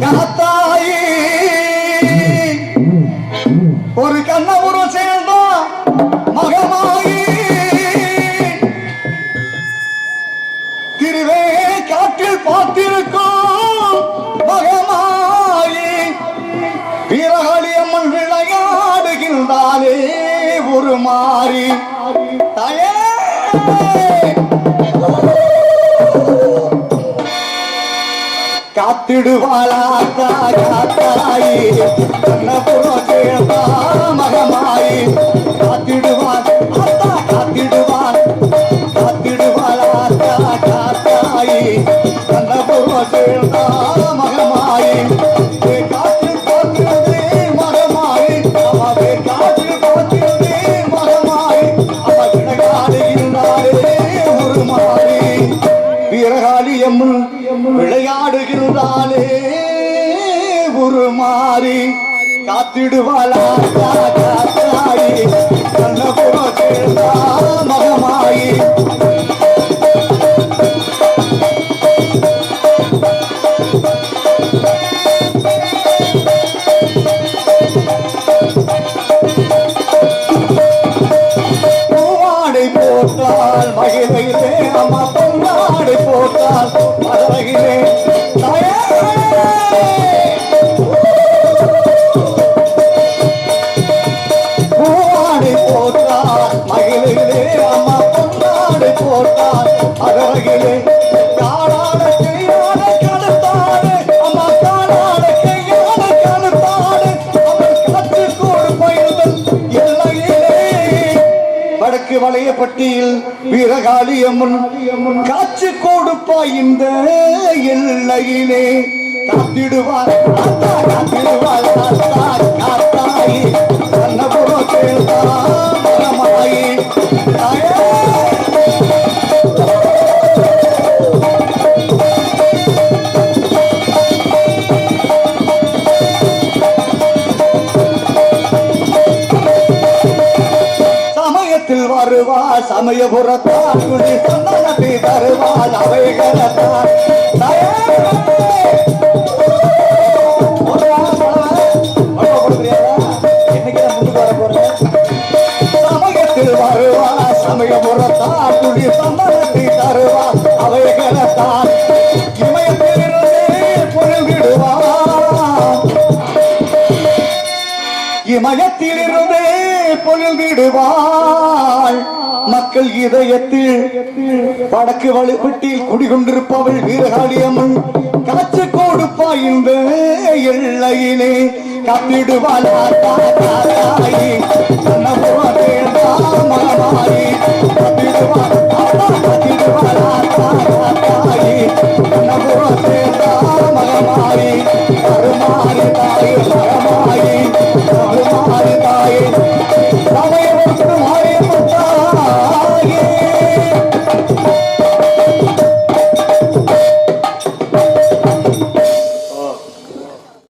காத்தாயி. ஒரு கண்ணபுரம் சேர்ந்தா மகமாயி. திருவே காற்றில் பார்த்திருக்கும் மகமாயி. வீரகாளி அம்மன் ஒரு மாறி. தயே. காத்திடுவாளா காத்தாயி கண்ணபுரம் சேர்ந்தா மகமாயி. விளையாடுகிறதாலே ஒரு மாறி காத்திடுவாளா காத்தாயி கண்ணபுரம் சேர்ந்தா மகமாயி. பூவாடை போட்டால் மகிழ்கிலே அம்மா பொன்னாடை போட்டால் மகிழ்கிலே அம்மா பொன்னாடை போட்டால் காலாட கையாட கழுத்தாடு. அம்மா காலாட கையாட அவள் பயிர்கள் எல்லையிலே. வடக்கு வளையப்பட்டியில் வீரகாளியம்மன் காட்சி கொடுப்பா இந்த எல்லையிலே. காத்திடுவார் காத்திடுவார் சமயத்தில் வருவாள் சமயபுரத்தார் குடி சந்தனத்தை தருவாள் அவைகளத்தார் சமயத்தில் வருவாள் சமயபுரத்தார் குடி சந்தனத்தை தருவாள் அவைகளத்தார் இமயத்திலிருந்தே பொருந்திடுவாள் இமயத்திலிருந்தே பொழுதிடுவாள் எங்கள் இதயத்தில் வடக்கு வலுப்பட்டில் குடிகொண்டிருப்பவள் வீரகாளியம்மன். காட்சி கொடுப்பா இந்த எல்லையிலே காத்திடுவாள்